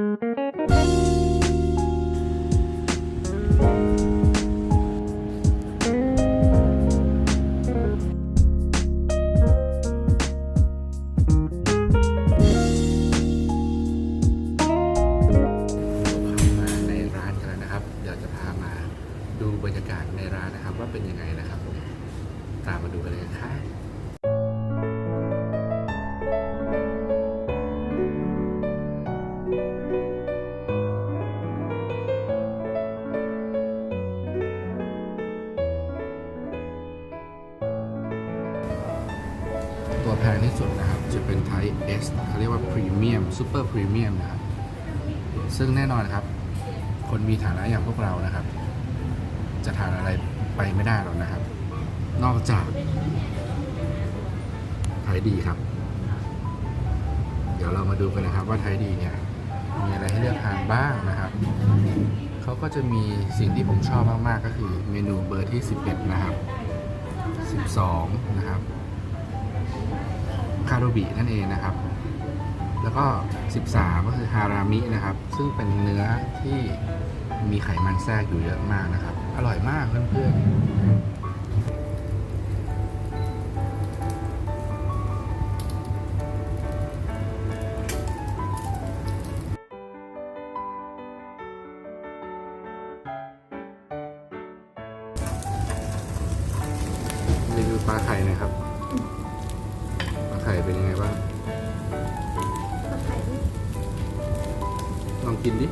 มา ตัวแพงที่สุดนะครับ จะเป็น Type S เขาเรียกว่า Premium Super Premium นะครับ ซึ่งแน่นอนครับ คนมีฐานะอย่างพวกเรานะครับ จะทานอะไรไปไม่ได้หรอกนะครับ นอกจากไทยดีครับ เดี๋ยวเรามาดูกันนะครับว่าไทยดีเนี่ยมีอะไรให้เลือกทานบ้างนะครับเขาก็จะมีสิ่งที่ผมชอบมาก ๆ ก็คือเมนูเบอร์ที่ 11 นะครับ 12 นะครับ คาโรบินั่นเองนะครับ แล้วก็ 13 ก็คือฮารามินะครับ ซึ่งเป็นเนื้อที่มีไขมันแทรกอยู่เยอะมากนะครับ อร่อยมากเพื่อนๆรีวิวปลาไข่นะครับ เป็นยังไงบ้าง ลองกินดิ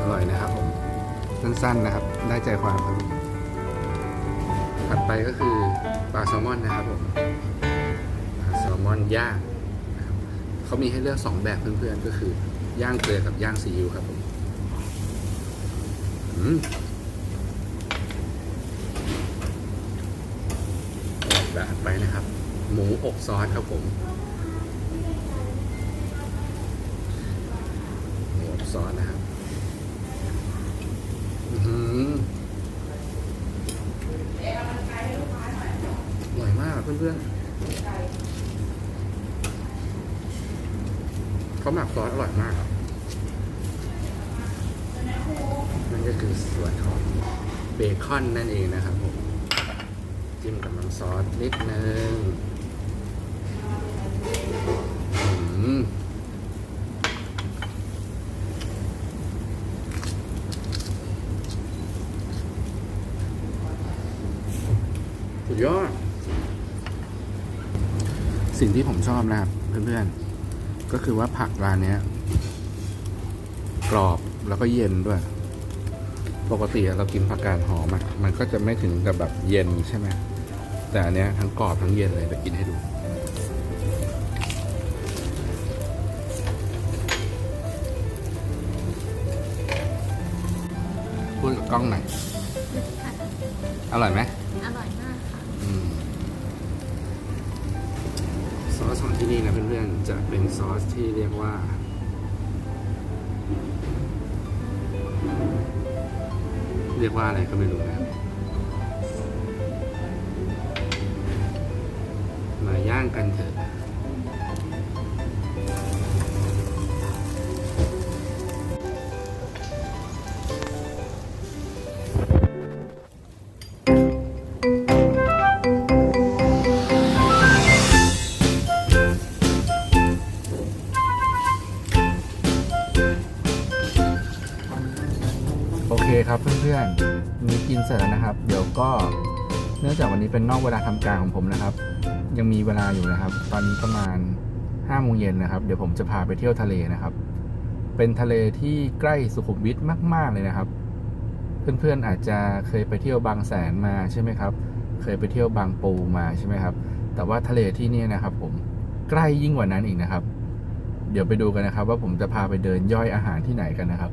อร่อยนะครับผม สั้นๆนะครับ ได้ใจความครับถัดไปก็คือปลาแซลมอนนะครับผมปลาแซลมอนย่างนะครับเขามีให้เลือกสองแบบเพื่อนๆ ก็คือ ย่างเกลือกับย่างซีอิ๊วครับผมอืมแบบไปนะครับ หมูอบซอสครับผมหมูอบซอสนะครับอื้อหืออร่อยมากเพื่อนๆ เขาหมักซอสอร่อยมากครับนั่นก็คือส่วนของเบคอนนั่นเองนะครับผมจิ้มกับน้ำซอสนิดนึงอืมสุดยอด สิ่งที่ผมชอบนะครับเพื่อนๆ ก็คือว่าผักร้านเนี้ยกรอบแล้วก็เย็นด้วย ปกติเรากินผักกาดหอมอะมันก็จะไม่ถึงกับแบบเย็นใช่ไหมแต่อันเนี้ยทั้งกรอบทั้งเย็นเลยเดี๋ยวกินให้ดูพูดกับกล้องหน่อย อร่อยไหมอร่อยมาก ของที่นี่นะเพื่อนๆ จะเป็นซอสที่เรียกว่า เรียกว่าอะไรก็ไม่รู้นะมาย่างกันเถอะ พื่อนๆมีกินเสร็จแล้วนะครับ เดี๋ยวก็เนื่องจากวันนี้เป็นนอกเวลาทำการของผมนะครับ ยังมีเวลาอยู่นะครับ ตอนนี้ประมาณ5โมงเย็นนะครับ เดี๋ยวผมจะพาไปเที่ยวทะเลนะครับ เป็นทะเลที่ใกล้สุขุมวิทมาก ๆเลยนะครับ เพื่อนๆอาจจะเคยไปเที่ยวบางแสนมาใช่ไหมครับ เคยไปเที่ยวบางปูมาใช่ไหมครับ แต่ว่าทะเลที่นี่นะครับ ผมใกล้ยิ่งกว่านั้นอีกนะครับ เดี๋ยวไปดูกันนะครับ ว่าผมจะพาไปเดินย่อยอาหารที่ไหนกันนะครับ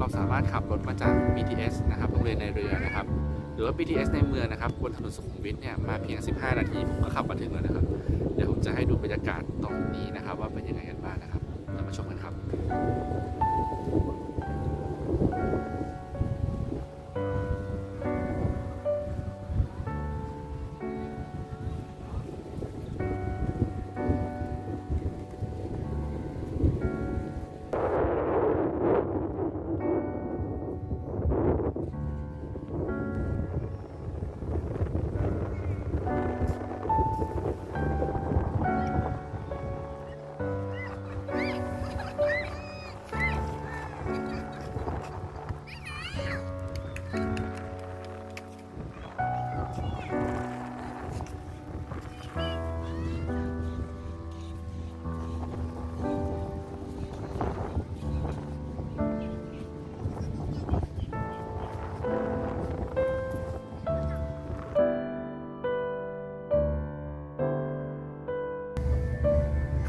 เราสามารถขับรถมาจาก BTS นะครับโรงเรียนในเรือนะครับ หรือว่า BTS ในเมืองนะครับบนถนนสุขุมวิทเนี่ยมาเพียง 15 นาทีผมก็ขับมาถึงแล้วนะครับ เดี๋ยวผมจะให้ดูบรรยากาศตรงนี้นะครับ ว่าเป็นยังไงกันบ้างนะครับเรามาชมกันครับ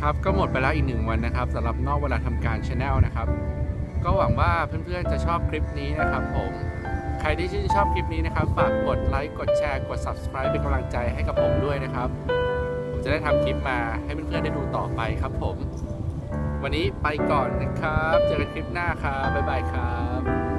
ครับก็หมดไปแล้วอีกหนึ่งวันนะครับสำหรับนอกเวลาทำการช n แนลนะครับ ก็หวังว่าเพื่อนๆจะชอบคลิปนี้นะครับผมใครที่ชื่นชอบคลิปนี้นะครับ ฝากกดไลค์กดแชร์กด subscribe เป็นกำลังใจให้กับผมด้วยนะครับ ผมจะได้ทำคลิปมาให้เพื่อนๆได้ดูต่อไปครับผม วันนี้ไปก่อนนะครับ เจอกันคลิปหน้าครับบ๊ายบายครับ